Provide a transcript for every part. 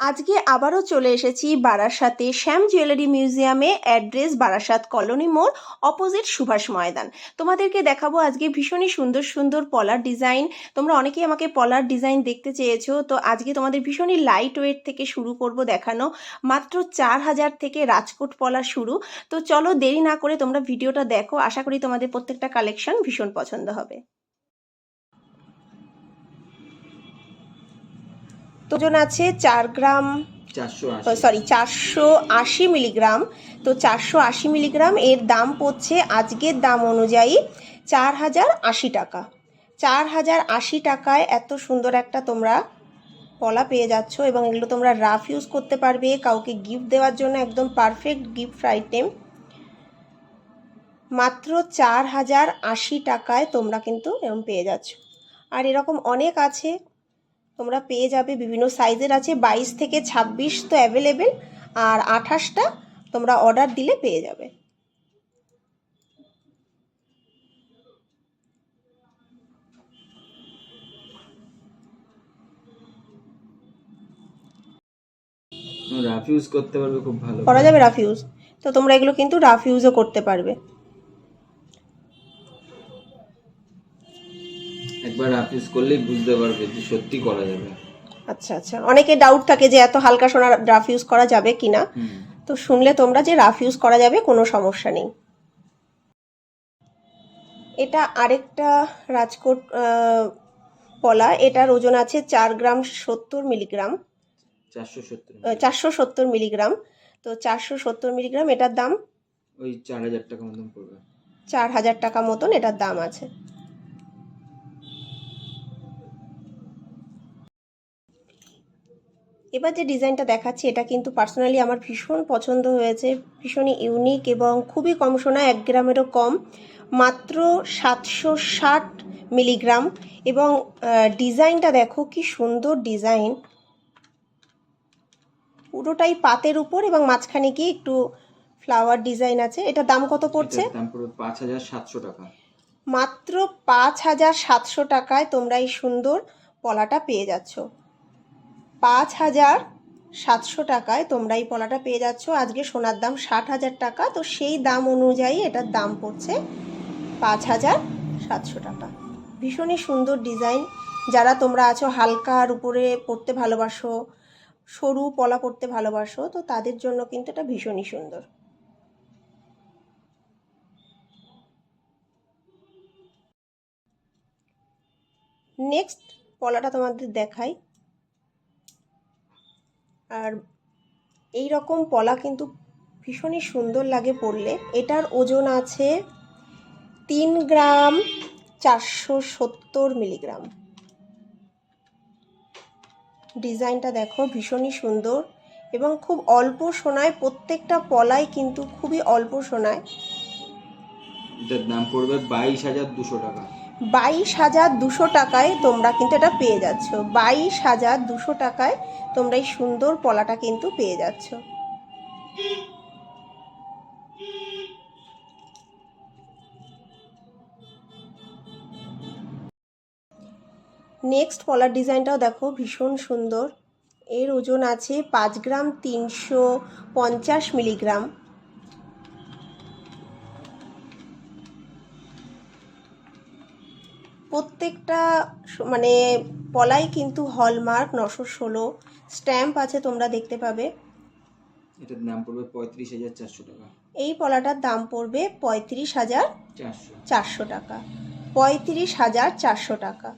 আজকে আবারও চলে এসেছি বারাসাতে শ্যাম জুয়েলারি মিউজিয়ামে অ্যাড্রেস বারাসাত কলোনি মোড়, অপোজিট সুভাষ ময়দান। তোমাদেরকে দেখাবো আজকে ভীষণই সুন্দর সুন্দর পলার ডিজাইন। তোমরা অনেকেই আমাকে পলার ডিজাইন দেখতে চেয়েছো, তো আজকে তোমাদের ভীষণই লাইট ওয়েট থেকে শুরু করব দেখানো। মাত্র চার হাজার থেকে রাজকোট পলা শুরু। তো চলো দেরি না করে তোমরা ভিডিওটা দেখো। আশা করি তোমাদের প্রত্যেকটা কালেকশন ভীষণ পছন্দ হবে। ওজন আছে? চার গ্রাম সরি চারশো আশি মিলিগ্রাম। তো চারশো আশি মিলিগ্রাম এর দাম পড়ছে আজকের দাম অনুযায়ী চার হাজার আশি টাকা। চার হাজার আশি টাকায় এত সুন্দর একটা তোমরা পলা পেয়ে যাচ্ছ এবং এগুলো তোমরা রাফ ইউজ করতে পারবে কাউকে গিফট দেওয়ার জন্য একদম পারফেক্ট গিফট আইটেম। মাত্র চার হাজার আশি টাকায় তোমরা কিন্তু এরকম পেয়ে যাচ্ছ। আর এরকম অনেক আছে তোমরা পেয়ে যাবে বিভিন্ন সাইজের আছে বাইশ থেকে ছাব্বিশ তো অ্যাভেলেবেল আর আঠাশটা তোমরা অর্ডার দিলে পেয়ে যাবে। রাফ ইউজ করতে পারবে খুব ভালো। করা যাবে রাফিউজ। তো তোমরা এগুলো কিন্তু রাফিউজও করতে পারবে। একবার ইউজ করলেই বুঝতে পারবে যে সত্যি করা যাবে। আচ্ছা আচ্ছা। অনেকে ডাউট থাকে যে এত হালকা সোনা রাফ ইউজ করা যাবে কিনা তো শুনলে তোমরা যে রাফ ইউজ করা যাবে কোনো সমস্যা নেই। এটা আরেকটা রাজকোট পলা। এটার ওজন আছে চার গ্রাম সত্তর মিলিগ্রাম। চারশো সত্তর চারশো সত্তর মিলিগ্রাম। তো চারশো সত্তর মিলিগ্রাম এটার দাম? ওই চার হাজার টাকা মতন পড়বে। চার হাজার টাকা মতন এটার দাম আছে। এবার যে ডিজাইনটা দেখাচ্ছি এটা কিন্তু পার্সোনালি আমার ভীষণ পছন্দ হয়েছে ভীষণই ইউনিক এবং খুবই কম সোনা এক গ্রামেরও কম মাত্র সাতশো ষাট মিলিগ্রাম এবং ডিজাইনটা দেখো কি সুন্দর ডিজাইন। পুরোটাই পাতের উপর এবং মাঝখানে গিয়ে একটু ফ্লাওয়ার ডিজাইন আছে। এটা দাম কত পড়ছে? পাঁচ হাজার সাতশো টাকা। মাত্র পাঁচ হাজার সাতশো টাকায় তোমরা এই সুন্দর পলাটা পেয়ে যাচ্ছ। পাঁচ হাজার সাতশো টাকায় তোমরা এই পলাটা পেয়ে যাচ্ছ। আজকে সোনার দাম ষাট হাজার টাকা, তো সেই দাম অনুযায়ী এটার দাম পড়ছে পাঁচ হাজার সাতশো টাকা। ভীষণই সুন্দর ডিজাইন। যারা তোমরা আছো হালকার উপরে পড়তে ভালোবাসো, সরু পলা পড়তে ভালোবাসো, তো তাদের জন্য কিন্তু এটা ভীষণই সুন্দর। নেক্সট পলাটা তোমাদের দেখাই। আর এই রকম পলা কিন্তু ভীষণই সুন্দর লাগে পরলে। এটার ওজন আছে তিন গ্রাম চারশো সত্তর মিলিগ্রাম। ডিজাইনটা দেখো ভীষণই সুন্দর এবং খুব অল্প সোনায় প্রত্যেকটা পলাই কিন্তু খুবই অল্প সোনায়। এটার দাম পড়বে বাইশ হাজার দুশো টাকা। বাইশ হাজার দুশো টাকায় তোমরা কিন্তু এটা পেয়ে যাচ্ছ। বাইশ হাজার দুশো টাকায় তোমরা এই সুন্দর পলাটা কিন্তু পেয়ে যাচ্ছ। নেক্সট পলার ডিজাইনটাও দেখো, ভীষণ সুন্দর। এর ওজন আছে পাঁচ গ্রাম তিনশো পঞ্চাশ মিলিগ্রাম। প্রত্যেকটা মানে পলাই কিন্তু হলমার্ক নশো ষোলো স্ট্যাম্প আছে তোমরা দেখতে পাবে। এটার দাম পড়বে পঁয়ত্রিশ হাজার চারশো টাকা। এই পলাটার দাম পড়বে পঁয়ত্রিশ হাজার চারশো। চারশো টাকা। পঁয়ত্রিশ হাজার চারশো টাকা।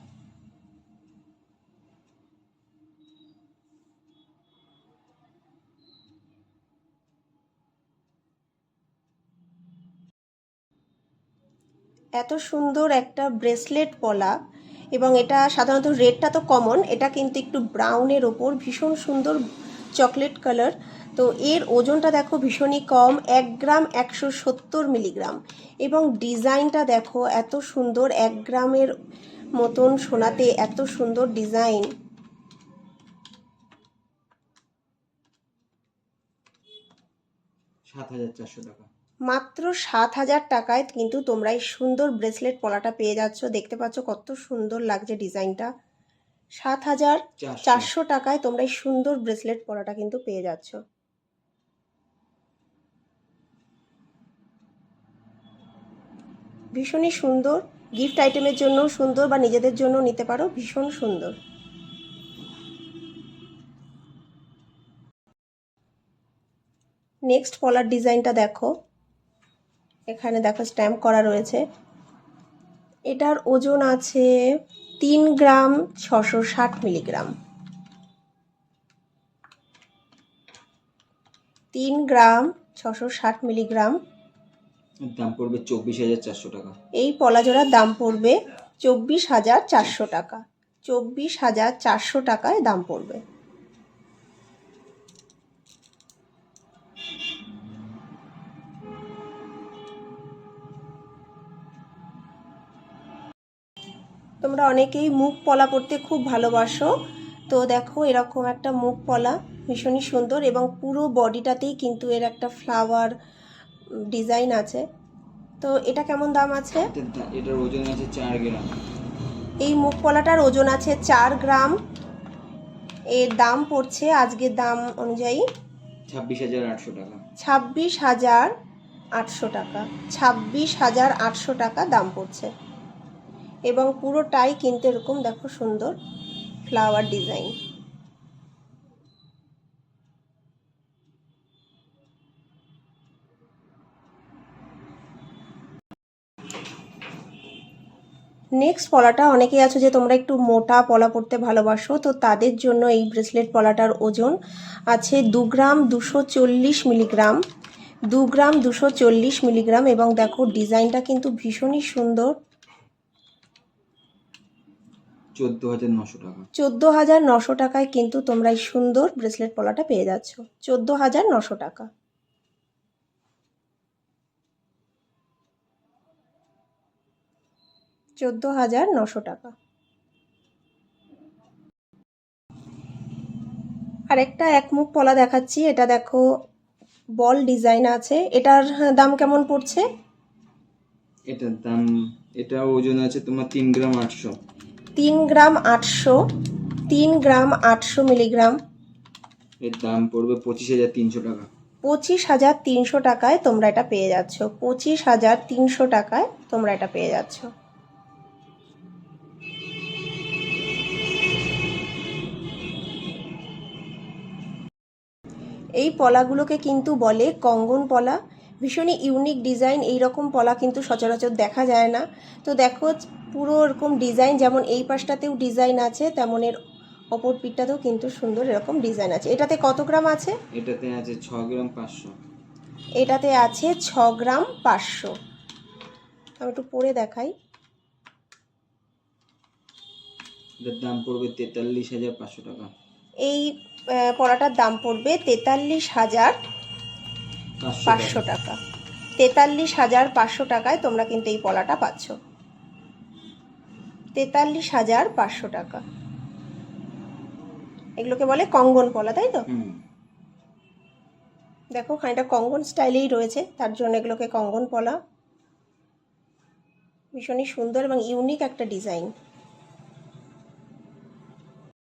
এত সুন্দর একটা ব্রেসলেট পলা এবং এটা সাধারণত রেডটা তো কমন, এটা কিন্তু একটু ব্রাউনের ওপর, ভীষণ সুন্দর চকলেট কালার। তো এর ওজনটা দেখো ভীষণই কম, এক গ্রাম একশো সত্তর মিলিগ্রাম। এবং ডিজাইনটা দেখো এত সুন্দর, এক গ্রামের মতন সোনাতে এত সুন্দর ডিজাইন। সাত হাজার চারশো টাকা। মাত্র সাত হাজার টাকায় কিন্তু তোমরা এই সুন্দর ব্রেসলেট পলাটা পেয়ে যাচ্ছ। দেখতে পাচ্ছ কত সুন্দর লাগছে ডিজাইনটা। সাত হাজার চারশো। টাকায় তোমরা এই সুন্দর ব্রেসলেট পলাটা কিন্তু পেয়ে যাচ্ছ। ভীষণই সুন্দর। গিফট আইটেমের জন্য সুন্দর বা নিজেদের জন্য নিতে পারো ভীষণ সুন্দর। নেক্সট পলার ডিজাইনটা দেখো। এখানে দেখো স্ট্যাম্প করা রয়েছে। এটার ওজন আছে তিন গ্রাম ছশো ষাট মিলিগ্রাম। তিন গ্রাম ছশো ষাট মিলিগ্রাম। দাম পড়বে চব্বিশ হাজার চারশো টাকা। এই পলাজোড়ার দাম পড়বে চব্বিশ হাজার চারশো টাকা। চব্বিশ হাজার চারশো টাকায় দাম পড়বে। তোমরা অনেকেই মুখ পলা পড়তে খুব ভালোবাসো। তো দেখো এরকম একটা মুখ পলা ভীষণই সুন্দর এবং পুরো বডিটাতেই কিন্তু এর একটা ফ্লাওয়ার ডিজাইন আছে। তো এটা কেমন দাম আছে? এটার ওজন আছে চার গ্রাম। এই মুখ পলাটার ওজন আছে চার গ্রাম। এর দাম পড়ছে আজকের দাম অনুযায়ী ছাব্বিশ হাজার আটশো টাকা। ছাব্বিশ হাজার আটশো টাকা। ছাব্বিশ হাজার আটশো টাকা দাম পড়ছে। এবং পুরোটাই কিন্তু এরকম, দেখো সুন্দর ফ্লাওয়ার ডিজাইন নেক্সট পলাটা, অনেকেই আছো যে তোমরা একটু মোটা পলা পড়তে ভালোবাসো, তো তাদের জন্য এই ব্রেসলেট পলাটার ওজন আছে দু গ্রাম দুশো চল্লিশ মিলিগ্রাম দু গ্রাম দুশো চল্লিশ মিলিগ্রাম এবং দেখো ডিজাইনটা কিন্তু ভীষণই সুন্দর। চোদ্দ হাজার নশো টাকা। চোদ্দ হাজার নশো টাকায় কিন্তু তোমরা এই সুন্দর ব্রেসলেট পলাটা পেয়ে যাচ্ছ। চোদ্দ হাজার নশো টাকা। চোদ্দ হাজার নশো টাকা। আরেকটা একমুখ পলা দেখাচ্ছি এটা দেখো বল ডিজাইন আছে। এটার দাম কেমন পড়ছে? এটার দাম এটা ওজন আছে তোমার তিন গ্রাম আটশো। তিন গ্রাম আটশো তিন গ্রাম আটশো মিলিগ্রাম। এর দাম পড়বে পঁচিশ হাজার তিনশো টাকা। পঁচিশ হাজার তিনশো টাকায় তোমরা এটা পেয়ে যাচ্ছ। পঁচিশ হাজার তিনশো টাকায় তোমরা এটা পেয়ে যাচ্ছ। এই পলাগুলোকে কিন্তু বলে কঙ্গন পলা। ভীষণই ইউনিক ডিজাইন এই রকম পলা কিন্তু সচরাচর দেখা যায় না। তো দেখো পুরো এরকম ডিজাইন যেমন এই পাশটাতেও ডিজাইন আছে তেমন এর অপর পিঠটাতেও কিন্তু সুন্দর এরকম ডিজাইন আছে। এটাতে কত গ্রাম আছে? এটাতে আছে ছ গ্রাম পাঁচশো। এটাতে আছে ছ গ্রাম পাঁচশো। আমি একটু পরে দেখাই। এটার দাম পড়বে তেতাল্লিশ হাজার পাঁচশো টাকা। এই পড়াটার দাম পড়বে তেতাল্লিশ হাজার পাঁচশো টাকা। তেতাল্লিশ হাজার পাঁচশো টাকায় তোমরা কিন্তু এই পলাটা পাচ্ছ। তেতাল্লিশ হাজার পাঁচশো টাকা। এগুলোকে বলে কঙ্গন পলা তাই তো? দেখো খানিকটা কঙ্গন স্টাইলেই রয়েছে তার জন্য এগুলোকে কঙ্গন পলা ভীষণই সুন্দর এবং ইউনিক একটা ডিজাইন।